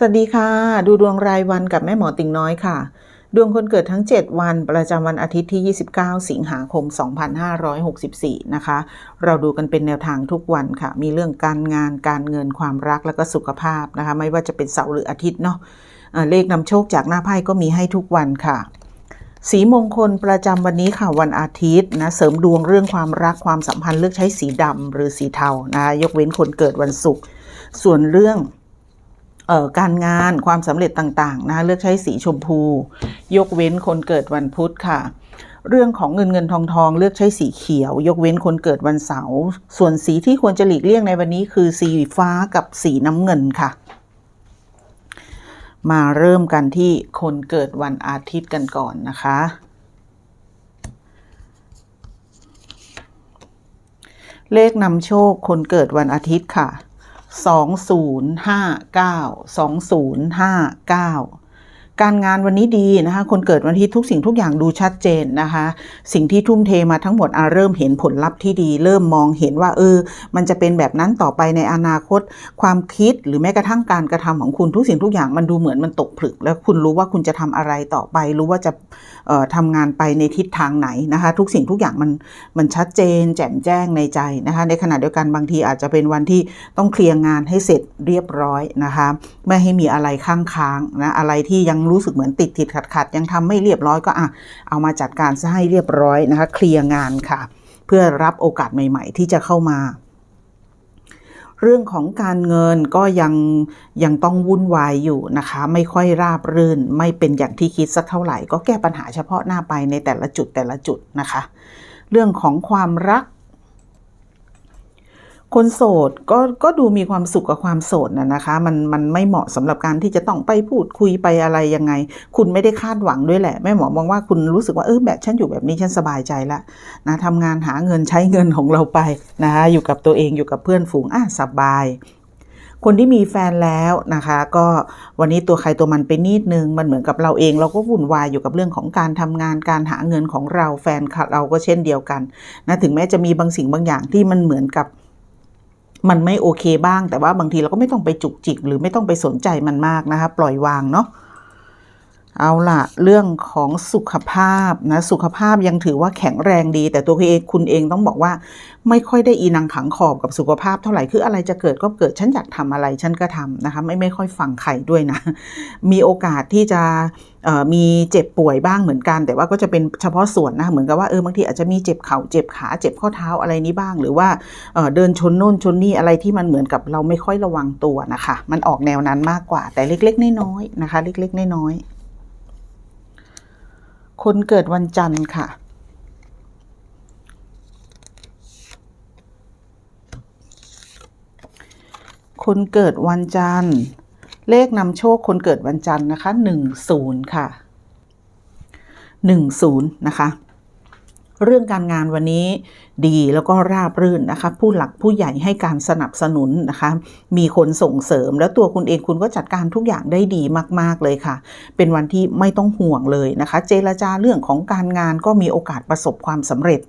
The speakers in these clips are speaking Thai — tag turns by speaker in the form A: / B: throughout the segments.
A: สวัสดีค่ะ ดูดวงรายวันกับแม่หมอติงน้อยค่ะ ดวงคนเกิดทั้ง 7 วัน ประจำวันอาทิตย์ที่ 29 สิงหาคม 2564 นะคะ เราดูกันเป็นแนวทางทุกวันค่ะ มีเรื่องการงานการเงินความรักแล้วก็สุขภาพนะคะ ไม่ว่าจะเป็นเสาร์หรืออาทิตย์เนาะเอ่อเลขนำโชคจากหน้าไพ่ก็มีให้ทุกวันค่ะสีมงคลประจำวันนี้ค่ะวันอาทิตย์นะเสริมดวงเรื่องความรักความสัมพันธ์เลือกใช้สีดำหรือสีเทานะคะยกเว้นคนเกิดวันศุกร์ส่วนเรื่อง การงานความสำเร็จต่างๆนะคะเลือกใช้สีชมพู ยกเว้นคนเกิดวันพุธค่ะ เรื่องของเงินเงินทองทองเลือกใช้สีเขียว ยกเว้นคนเกิดวันเสาร์ส่วนสีที่ควรจะหลีกเลี่ยงในวันนี้คือสีฟ้ากับสีน้ำเงินค่ะ มาเริ่มกันที่คนเกิดวันอาทิตย์กันก่อนนะคะเลขนำโชคคนเกิดวันอาทิตย์ค่ะ 2059 2059 การงานวันนี้ดีนะคะคนเกิดวันทิตย์ทุกสิ่งทุกอย่างดูชัดเจนนะคะ สิ่งที่ทุ่มเทมาทั้งหมดอาเริ่มเห็นผลลัพธ์ที่ดี เริ่มมองเห็นว่าเออ มันจะเป็นแบบนั้นต่อไปในอนาคต ความคิดหรือแม้กระทั่งการกระทำของคุณทุกสิ่งทุกอย่างมันดูเหมือนมันตกผลึก แล้วคุณรู้ว่าคุณจะทำอะไรต่อไป รู้ว่าจะออทำงานไปในทิศทางไหนนะคะ ทุกสิ่งทุกอย่างมันมันชัดเจน แจ่มแจ้งในใจนะคะ ในขณะเดียวกันบางทีอาจจะเป็นวันที่ต้องเคลียร์งานให้เสร็จเรียบร้อยนะคะ ไม่ให้มีอะไรข้างค้างนะอะไรที่ยังรู้สึกเหมือนติดติดขัดขัดยังทำไม่เรียบร้อยก็อะเอามาจัดการซะให้เรียบร้อยนะคะ เคลียร์งานค่ะ เพื่อรับโอกาสใหม่ ๆ ที่จะเข้ามาเรื่องของการเงินก็ยังยังต้องวุ่นวายอยู่นะคะ ไม่ค่อยราบรื่น ไม่เป็นอย่างที่คิดสักเท่าไหร่ ก็แก้ปัญหาเฉพาะหน้าไปในแต่ละจุดแต่ละจุดนะคะ เรื่องของความรัก คนโสดก็ก็ดูมีความสุขกับความโสดนะนะคะ มันมันไม่เหมาะสำหรับการที่จะต้องไปพูดคุยไปอะไรยังไง คุณไม่ได้คาดหวังด้วยแหละแม่หมอมองว่าคุณรู้สึกว่าเออแบบฉันอยู่แบบนี้ฉันสบายใจละนะทำงานหาเงินใช้เงินของเราไปนะคะอยู่กับตัวเองอยู่กับเพื่อนฝูงอะสบายคนที่มีแฟนแล้วนะคะ ก็วันนี้ตัวใครตัวมันไปนิดนึง มันเหมือนกับเราเอง เราก็วุ่นวายอยู่กับเรื่องของการทำงานการหาเงินของเราแฟนเราก็เช่นเดียวกันนะถึงแม้จะมีบางสิ่งบางอย่างที่มันเหมือนกับ มันไม่โอเคบ้าง แต่ว่าบางทีเราก็ไม่ต้องไปจุกจิก หรือไม่ต้องไปสนใจมันมากนะคะ ปล่อยวางเนาะ เอาละเรื่องของสุขภาพนะสุขภาพยังถือว่าแข็งแรงดี แต่ตัวเองคุณเองต้องบอกว่า ไม่ค่อยได้อีนังขังขอบกับสุขภาพเท่าไหร่คืออะไรจะเกิดก็เกิดฉันอยากทำอะไรฉันก็ทำนะคะไม่ไม่ค่อยฟังใครด้วยนะ มีโอกาสที่จะมีเจ็บป่วยบ้างเหมือนกัน แต่ว่าก็จะเป็นเฉพาะส่วนนะเหมือนกับว่าเออบางทีอาจจะมีเจ็บเข่าเจ็บขาเจ็บข้อเท้าอะไรนี้บ้าง หรือว่าเเดินชนโน่นชนนี่อะไรที่มันเหมือนกับเราไม่ค่อยระวังตัวนะคะ มันออกแนวนั้นมากกว่าแต่เล็กๆน้อยๆนะคะ เล็กๆน้อยๆ คนเกิดวันจันทร์ค่ะ คนเกิดวันจันทร์ เลขนำโชคคนเกิดวันจันทร์นะคะหนึ่งศูนย์ค่ะหนึ่งศูนย์นะคะ เรื่องการงานวันนี้ดีแล้วก็ราบรื่นนะคะผู้หลักผู้ใหญ่ให้การสนับสนุนนะคะ มีคนส่งเสริม แล้วตัวคุณเองคุณก็จัดการทุกอย่างได้ดีมาก ๆ เลยค่ะ เป็นวันที่ไม่ต้องห่วงเลยนะคะ เจรจาเรื่องของการงานก็มีโอกาสประสบความสำเร็จ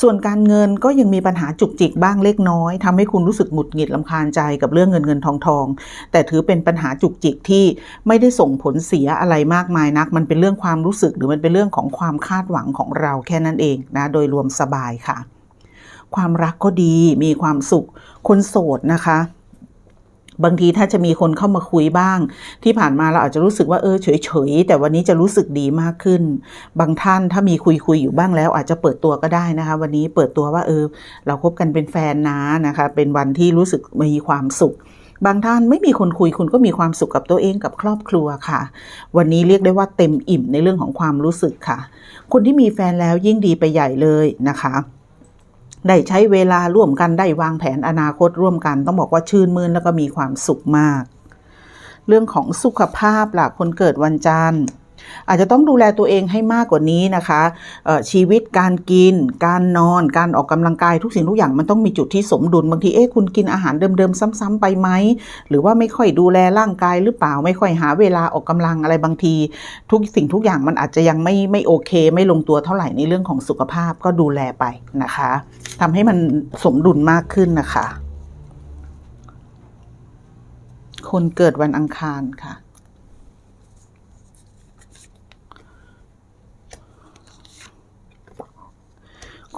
A: ส่วนการเงินก็ยังมีปัญหาจุกจิกบ้างเล็กน้อยทำให้คุณรู้สึกหงุดหงิดลำคาญใจกับเรื่องเงินเงินทองทอง แต่ถือเป็นปัญหาจุกจิกที่ไม่ได้ส่งผลเสียอะไรมากมายนัก มันเป็นเรื่องความรู้สึกหรือมันเป็นเรื่องของความคาดหวังของเราแค่นั้นเองนะ โดยรวมสบายค่ะ ความรักก็ดีมีความสุข คนโสดนะคะ บางทีถ้าจะมีคนเข้ามาคุยบ้าง ที่ผ่านมาเราอาจจะรู้สึกว่าเออเฉยๆ แต่วันนี้จะรู้สึกดีมากขึ้น บางท่านถ้ามีคุยคุยๆอยู่บ้างแล้ว อาจจะเปิดตัวก็ได้นะคะ วันนี้เปิดตัวว่าเออ เราคบกันเป็นแฟนนะนะคะ เป็นวันที่รู้สึกมีความสุขบางท่านไม่มีคนคุยคุณก็มีความสุขกับตัวเองกับครอบครัวค่ะ วันนี้เรียกได้ว่าเต็มอิ่มในเรื่องของความรู้สึกค่ะ คนที่มีแฟนแล้วยิ่งดีไปใหญ่เลยนะคะ ได้ใช้เวลาร่วมกันได้วางแผนอนาคตร่วมกัน ต้องบอกว่าชื่นมื่นแล้วก็มีความสุขมาก เรื่องของสุขภาพล่ะคนเกิดวันจันทร์ อาจจะต้องดูแลตัวเองให้มากกว่านี้นะคะชีวิตการกิน การนอน การออกกำลังกายทุกสิ่งทุกอย่างมันต้องมีจุดที่สมดุลบางทีเอ๊ะคุณกินอาหารเดิมๆซ้ำๆไปไหมหรือว่าไม่ค่อยดูแลร่างกายหรือเปล่าไม่ค่อยหาเวลาออกกำลังอะไรบางที ทุกสิ่งทุกอย่างมันอาจจะยังไม่ไม่โอเค ไม่ลงตัวเท่าไหร่ในเรื่องของสุขภาพก็ดูแลไปนะคะทำให้มันสมดุลมากขึ้นนะคะคนเกิดวันอังคารค่ะ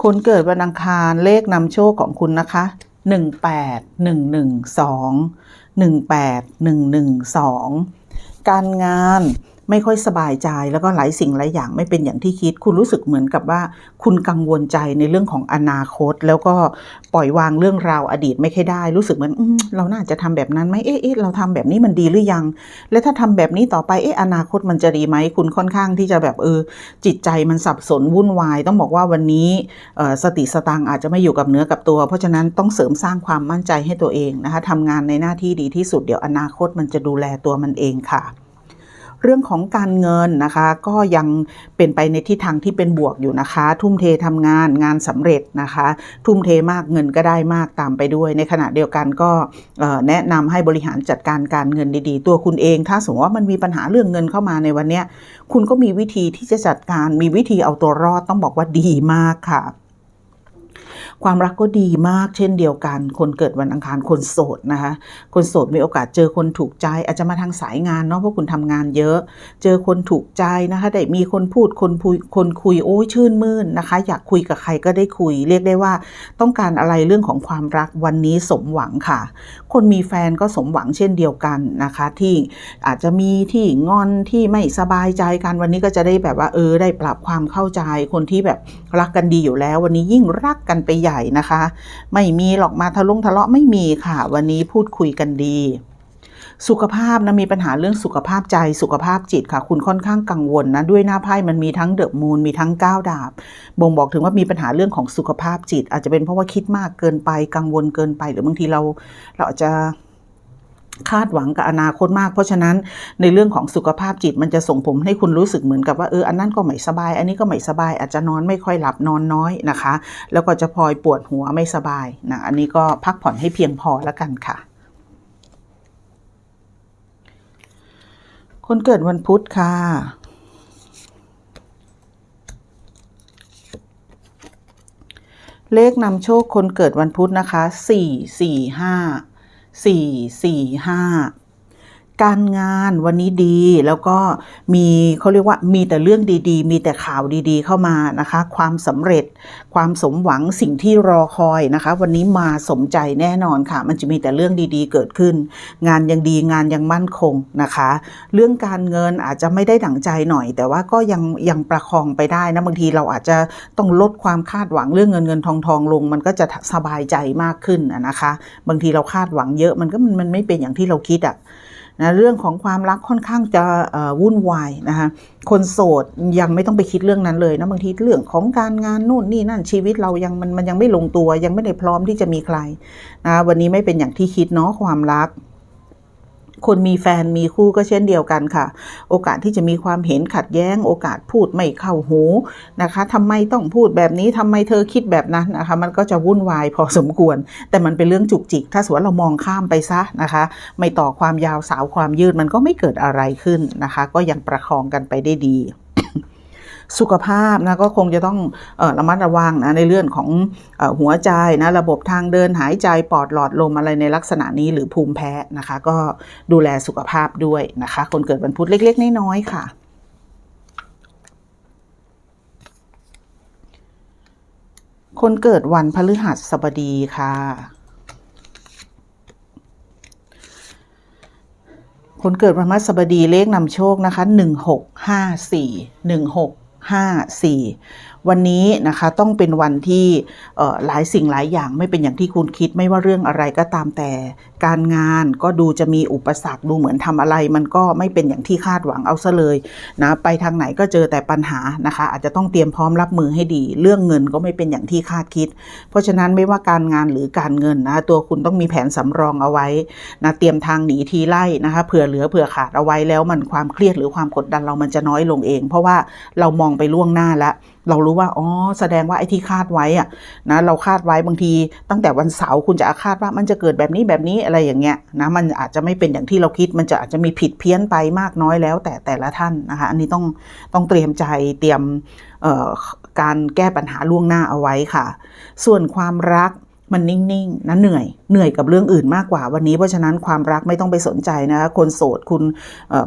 A: คนเกิดวันอังคารเลขนำโชคของคุณนะคะหนึ่งแปดหนึ่งหนึ่งสองหนึ่งแปดหนึ่งหนึ่งสองการงาน ไม่ค่อยสบายใจ แล้วก็หลายสิ่งหลายอย่างไม่เป็นอย่างที่คิด คุณรู้สึกเหมือนกับว่า คุณกังวลใจในเรื่องของอนาคต แล้วก็ปล่อยวางเรื่องราวอดีตไม่ค่อยได้ รู้สึกเหมือนอเราน่าจะทำแบบนั้นไหมเอ๊ะเเราทำแบบนี้มันดีหรือยัง และถ้าทำแบบนี้ต่อไปเอ๊ะอนาคตมันจะดีไหมคุณค่อนข้างที่จะแบบเออจิตใจมันสับสนวุ่นวาย ต้องบอกว่าวันนี้สติสตังอาจจะไม่อยู่กับเนื้อกับตัว เพราะฉะนั้นต้องเสริมสร้างความมั่นใจให้ตัวเองนะคะทำงานในหน้าที่ดีที่สุดเดี๋ยวอนาคตมันจะดูแลตัวมันเองค่ะ เรื่องของการเงินนะคะ ก็ยังเป็นไปในทิศทางที่เป็นบวกอยู่นะคะ ทุ่มเททำงานงานสำเร็จนะคะ ทุ่มเทมากเงินก็ได้มากตามไปด้วย ในขณะเดียวกันก็แนะนำให้บริหารจัดการการเงินดีๆ ตัวคุณเอง ถ้าสมมติว่ามันมีปัญหาเรื่องเงินเข้ามาในวันนี้คุณก็มีวิธีที่จะจัดการมีวิธีเอาตัวรอดต้องบอกว่าดีมากค่ะ ความรักก็ดีมากเช่นเดียวกัน คนเกิดวันอังคารคนโสดนะคะ คนโสดมีโอกาสเจอคนถูกใจ อาจจะมาทางสายงานเนาะเพราะคุณทำงานเยอะ เจอคนถูกใจนะคะได้มีคนพูดคนพูคนคุยโอ้ยชื่นมื่นนะคะ อยากคุยกับใครก็ได้คุย เรียกได้ว่าต้องการอะไรเรื่องของความรักวันนี้สมหวังค่ะ คนมีแฟนก็สมหวังเช่นเดียวกันนะคะ ที่อาจจะมีที่งอนที่ไม่สบายใจกันวันนี้ก็จะได้แบบว่าเออได้ปรับความเข้าใจคนที่แบบรักกันดีอยู่แล้ว วันนี้ยิ่งรักกันไปใหญ่นะคะ ไม่มีหรอกมาทะลงทะเลาะไม่มีค่ะ วันนี้พูดคุยกันดี สุขภาพนะมีปัญหาเรื่องสุขภาพใจสุขภาพจิตค่ะ คุณค่อนข้างกังวลนะด้วยหน้าไพ่มันมีทั้งเดอะมูนมีทั้งก้าวดาบ บ่งบอกถึงว่ามีปัญหาเรื่องของสุขภาพจิต อาจจะเป็นเพราะว่าคิดมากเกินไปกังวลเกินไป หรือบางทีเราเราอาจจะ คาดหวังกับอนาคตมาก เพราะฉะนั้นในเรื่องของสุขภาพจิตมันจะส่งผมให้คุณรู้สึกเหมือนกับว่าเอออันนั้นก็ไม่สบาย อันนี้ก็ไม่สบายอาจจะนอนไม่ค่อยหลับนอนน้อยนะคะ แล้วก็จะพลอยปวดหัวไม่สบายนะอันนี้ก็พักผ่อนให้เพียงพอแล้วกันค่ะคนเกิดวันพุธค่ะ เลขนำโชคคนเกิดวันพุธนะคะสี่สี่ห้ สี่สี่ห้า การงานวันนี้ดีแล้วก็มีเขาเรียกว่ามีแต่เรื่องดีๆ มีแต่ข่าวดีๆ เข้ามานะคะ ความสำเร็จความสมหวังสิ่งที่รอคอยนะคะ วันนี้มาสมใจแน่นอนค่ะ มันจะมีแต่เรื่องดีๆ เกิดขึ้น งานยังดีงานยังมั่นคงนะคะ เรื่องการเงินอาจจะไม่ได้ดั่งใจหน่อย แต่ว่าก็ยังยังประคองไปได้นะบางทีเราอาจจะต้องลดความคาดหวังเรื่องเงินเงินทองทองลง มันก็จะสบายใจมากขึ้นนะคะ บางทีเราคาดหวังเยอะมันก็มันไม่เป็นอย่างที่เราคิดอะ นะเรื่องของความรักค่อนข้างจะวุ่นวายนะคะคนโสดยังไม่ต้องไปคิดเรื่องนั้นเลยนะบางทีเรื่องของการงานนู่นนี่นั่นชีวิตเรายังมันมันยังไม่ลงตัวยังไม่ได้พร้อมที่จะมีใครนะวันนี้ไม่เป็นอย่างที่คิดเนาะความรัก คนมีแฟนมีคู่ก็เช่นเดียวกันค่ะ โอกาสที่จะมีความเห็นขัดแย้ง โอกาสพูดไม่เข้าหูนะคะทำไมต้องพูดแบบนี้ทำไมเธอคิดแบบนั้นนะคะ มันก็จะวุ่นวายพอสมควร แต่มันเป็นเรื่องจุกจิก ถ้าสมมติว่าเรามองข้ามไปซะนะคะ ไม่ต่อความยาวสาวความยืดมันก็ไม่เกิดอะไรขึ้นนะคะ ก็ยังประคองกันไปได้ดี สุขภาพนะก็คงจะต้องอระมัดระวังนะในเรื่องของอหัวใจนะระบบทางเดินหายใจปอดหลอดลมอะไรในลักษณะนี้หรือภูมิแพ้นะคะ ก็ดูแลสุขภาพด้วยนะคะ คนเกิดวันพุธเล็ก ๆ น้อยๆค่ะคนเกิดวันพฤหัสบดีค่ะ คนเกิดวันพฤหัสบดีเลขนำโชคนะคะหนึ่งหกห้าสี่หนึ่งหก ห้าสี่ วันนี้นะคะต้องเป็นวันที่หลายสิ่งหลายอย่างไม่เป็นอย่างที่คุณคิดไม่ว่าเรื่องอะไรก็ตามแต่ การงานก็ดูจะมีอุปสรรคดูเหมือนทำอะไร มันก็ไม่เป็นอย่างที่คาดหวังเอาซะเลยนะไปทางไหนก็เจอแต่ปัญหานะคะอาจจะต้องเตรียมพร้อมรับมือให้ดี เรื่องเงินก็ไม่เป็นอย่างที่คาดคิด เพราะฉะนั้นไม่ว่าการงานหรือการเงินนะตัวคุณต้องมีแผนสำรองเอาไว้นะเตรียมทางหนีทีไล่นะคะเผื่อเหลือเผื่อขาดเอาไว้แล้วมันความเครียดหรือความกดดันเรามันจะน้อยลงเอง เพราะว่าเรามองไปล่วงหน้าแล้วเรารู้ว่าอ๋อแสดงว่าไอ้ที่คาดไว้อะนะเราคาดไว้บางที ตั้งแต่วันเสาร์คุณจะอาคาดว่ามันจะเกิดแบบนี้แบบนี้อะไรอย่างเงี้ยนะมันอาจจะไม่เป็นอย่างที่เราคิด มันจะอาจจะมีผิดเพี้ยนไปมากน้อยแล้ว แต่แต่ละท่านนะคะอันนี้ต้องต้องเตรียมใจเตรียมการแก้ปัญหาล่วงหน้าเอาไว้ค่ะ ส่วนความรัก มันนิ่งๆนะเหนื่อยเหนื่อยกับเรื่องอื่นมากกว่าวันนี้เพราะฉะนั้นความรักไม่ต้องไปสนใจนะคะคนโสดคุณ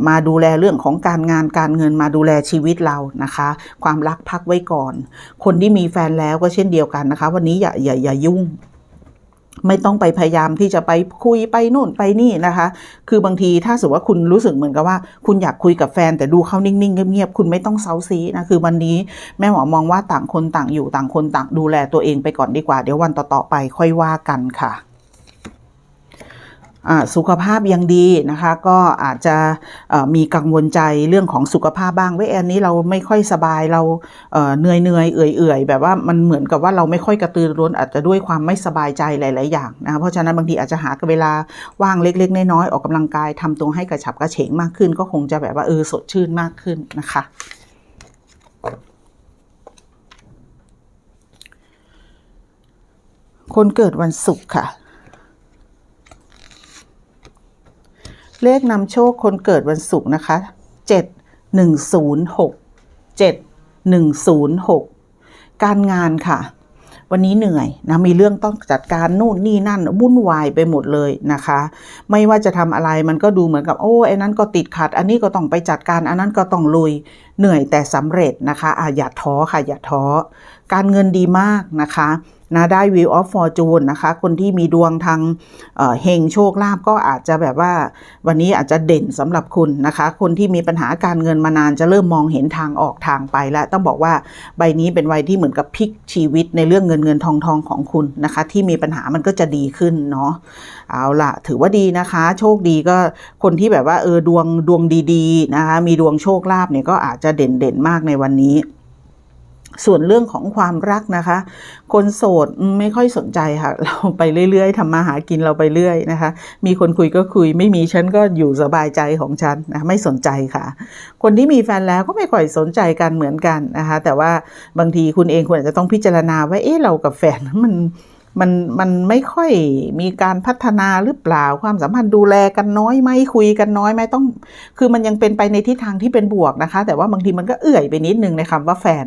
A: มาดูแลเรื่องของการงานการเงินมาดูแลชีวิตเรานะคะ ความรักพักไว้ก่อน คนที่มีแฟนแล้วก็เช่นเดียวกันนะคะ วันนี้อย่าอย่าอย่ายุ่ง ไม่ต้องไปพยายามที่จะไปคุยไปนู่นไปนี่นะคะ คือบางทีถ้าสมมติว่าคุณรู้สึกเหมือนกับว่า คุณอยากคุยกับแฟนแต่ดูเขานิ่งๆเงียบๆคุณไม่ต้องเซาซีนะคือวันนี้แม่หมอมองว่าต่างคนต่างอยู่ต่างคนต่างดูแลตัวเองไปก่อนดีกว่า เดี๋ยววันต่อๆไปค่อยว่ากันค่ะ สุขภาพยังดีนะคะ ก็อาจจะมีกังวลใจเรื่องของสุขภาพบ้างเว้ยอันนี้เราไม่ค่อยสบายเราเหนื่อยเหนื่อยเอื่อยเอื่อยแบบว่ามันเหมือนกับว่าเราไม่ค่อยกระตือร้นอาจจะด้วยความไม่สบายใจหลาย ๆ อย่างนะะเพราะฉะนั้นบางทีอาจจะหาเวลาว่างเล็ก ๆ น้อย ๆ ออกกำลังกายทำตัวให้กระฉับกระเฉงมากขึ้น ก็คงจะแบบว่าเออสดชื่นมากขึ้นนะคะคนเกิดวันศุกร์ค่ะ เลขนำโชคคนเกิดวันศุกร์นะคะเจ็ดหนึ่งศูนย์หกเจ็ดหนึ่งศูนย์หกการงานค่ะ วันนี้เหนื่อยนะมีเรื่องต้องจัดการนู่นนี่นั่นวุ่นวายไปหมดเลยนะคะ ไม่ว่าจะทำอะไรมันก็ดูเหมือนกับโอ้ไอ้นั้นก็ติดขัด อันนี้ก็ต้องไปจัดการอันนั้นก็ต้องลุยเหนื่อยแต่สำเร็จนะคะอะอย่าท้อค่ะอย่าท้อ การเงินดีมากนะคะนะได้ Wheel of Fortune นะคะ คนที่มีดวงทางเฮงโชคลาภก็อาจจะแบบว่าวันนี้อาจจะเด่นสำหรับคุณนะคะ คนที่มีปัญหาการเงินมานานจะเริ่มมองเห็นทางออกทางไปแล้ว ต้องบอกว่าใบนี้เป็นใบที่เหมือนกับพลิกชีวิตในเรื่องเงินเงินทองทองของคุณนะคะ ที่มีปัญหามันก็จะดีขึ้นเนาะเอาล่ะ ถือว่าดีนะคะ โชคดีก็คนที่แบบว่าเออดวงดวงดีๆนะคะมีดวงโชคลาภเนี่ยก็อาจจะเด่นเด่นๆมากในวันนี้ ส่วนเรื่องของความรักนะคะ คนโสดไม่ค่อยสนใจค่ะ เราไปเรื่อยๆทำมาหากินเราไปเรื่อยนะคะ มีคนคุยก็คุย ไม่มีฉันก็อยู่สบายใจของฉันนะไม่สนใจค่ะ คนที่มีแฟนแล้วก็ไม่ค่อยสนใจกันเหมือนกันนะคะ แต่ว่าบางทีคุณเองควรจะต้องพิจารณาว่าเอ๊ะเรากับแฟนมัน มันมันไม่ค่อยมีการพัฒนาหรือเปล่าความสัมพันธ์ดูแลกันน้อยไหมคุยกันน้อยไหมต้อง คือมันยังเป็นไปในทิศทางที่เป็นบวกนะคะ แต่ว่าบางทีมันก็เอื่อยไปนิดนึงในคำว่าแฟน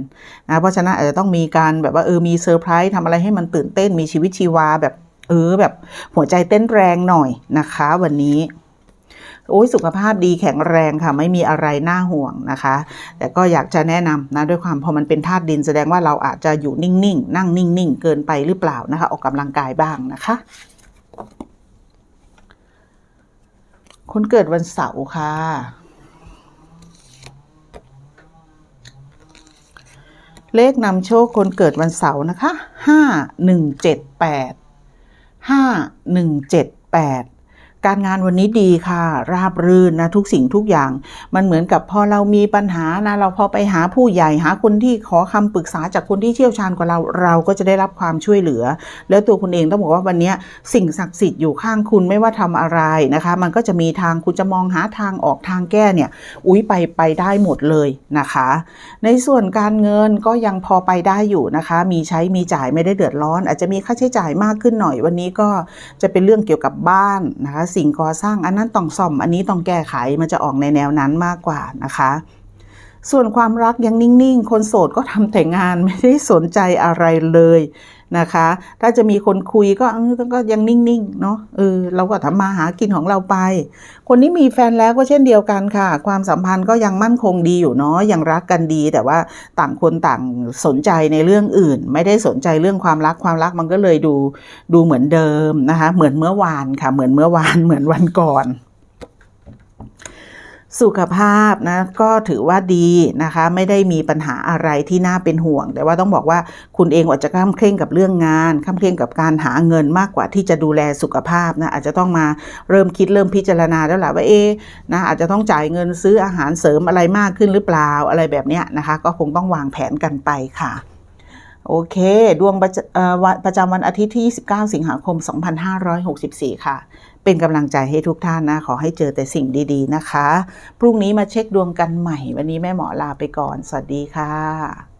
A: นะเพราะฉะนั้นอาจจะต้องมีการแบบว่าเออมีเซอร์ไพรส์ทำอะไรให้มันตื่นเต้นมีชีวิตชีวาแบบเออแบบหัวใจเต้นแรงหน่อยนะคะ วันนี้ โอ้ยสุขภาพดีแข็งแรงค่ะ ไม่มีอะไรน่าห่วงนะคะ แต่ก็อยากจะแนะนำนะด้วยความพอมันเป็นธาตุดินแสดงว่าเราอาจจะอยู่นิ่งๆนั่งนิ่งๆเกินไปหรือเปล่านะคะ ออกกำลังกายบ้างนะคะ คนเกิดวันเสาร์ค่ะเลขนำโชคคนเกิดวันเสาร์นะคะ ห้าหนึ่งเจ็ดแปด ห้าหนึ่งเจ็ดแปด การงานวันนี้ดีค่ะ ราบรื่นนะทุกสิ่งทุกอย่าง มันเหมือนกับพอเรามีปัญหานะเราพอไปหาผู้ใหญ่หาคนที่ขอคำปรึกษาจากคนที่เชี่ยวชาญกว่าเราเราก็จะได้รับความช่วยเหลือ แล้วตัวคุณเองต้องบอกว่าวันนี้สิ่งศักดิ์สิทธิ์อยู่ข้างคุณไม่ว่าทำอะไรนะคะ มันก็จะมีทางคุณจะมองหาทางออกทางแก้เนี่ย อุ้ยไปไปได้หมดเลยนะคะ ในส่วนการเงินก็ยังพอไปได้อยู่นะคะ มีใช้มีจ่ายไม่ได้เดือดร้อน อาจจะมีค่าใช้จ่ายมากขึ้นหน่อยวันนี้ก็จะเป็นเรื่องเกี่ยวกับบ้านนะคะสิ่งก่อสร้างอันนั้นต้องซ่อมอันนี้ต้องแก้ไขมันจะออกในแนวนั้นมากกว่านะคะ ส่วนความรักยังนิ่งๆ คนโสดก็ทำแต่งานไม่ได้สนใจอะไรเลย นะคะ ถ้าจะมีคนคุยก็ก็ยังนิ่งๆเนาะเออเราก็ทำมาหากินของเราไป คนที่มีแฟนแล้วก็เช่นเดียวกันค่ะ ความสัมพันธ์ก็ยังมั่นคงดีอยู่เนาะยังรักกันดี แต่ว่าต่างคนต่างสนใจในเรื่องอื่น ไม่ได้สนใจเรื่องความรักความรักมันก็เลยดูดูเหมือนเดิมนะคะ เหมือนเมื่อวานค่ะ เหมือนเมื่อวานเหมือนวันก่อน สุขภาพนะก็ถือว่าดีนะคะ ไม่ได้มีปัญหาอะไรที่น่าเป็นห่วง แต่ว่าต้องบอกว่าคุณเองอาจจะข้ามเคร่งกับเรื่องงานข้ามเคร่งกับการหาเงินมากกว่าที่จะดูแลสุขภาพนะอาจจะต้องมาเริ่มคิดเริ่มพิจารณาแล้วแหละว่าเอ๊นะอาจจะต้องจ่ายเงินซื้ออาหารเสริมอะไรมากขึ้นหรือเปล่าอะไรแบบนี้นะคะ ก็คงต้องวางแผนกันไปค่ะ โอเค ดวงประจเอ่อวันประจำวันอาทิตย์ที่ 29 สิงหาคม 2564 ค่ะ เป็นกำลังใจให้ทุกท่านนะ ขอให้เจอแต่สิ่งดีๆนะคะ พรุ่งนี้มาเช็คดวงกันใหม่ วันนี้แม่หมอลาไปก่อน สวัสดีค่ะ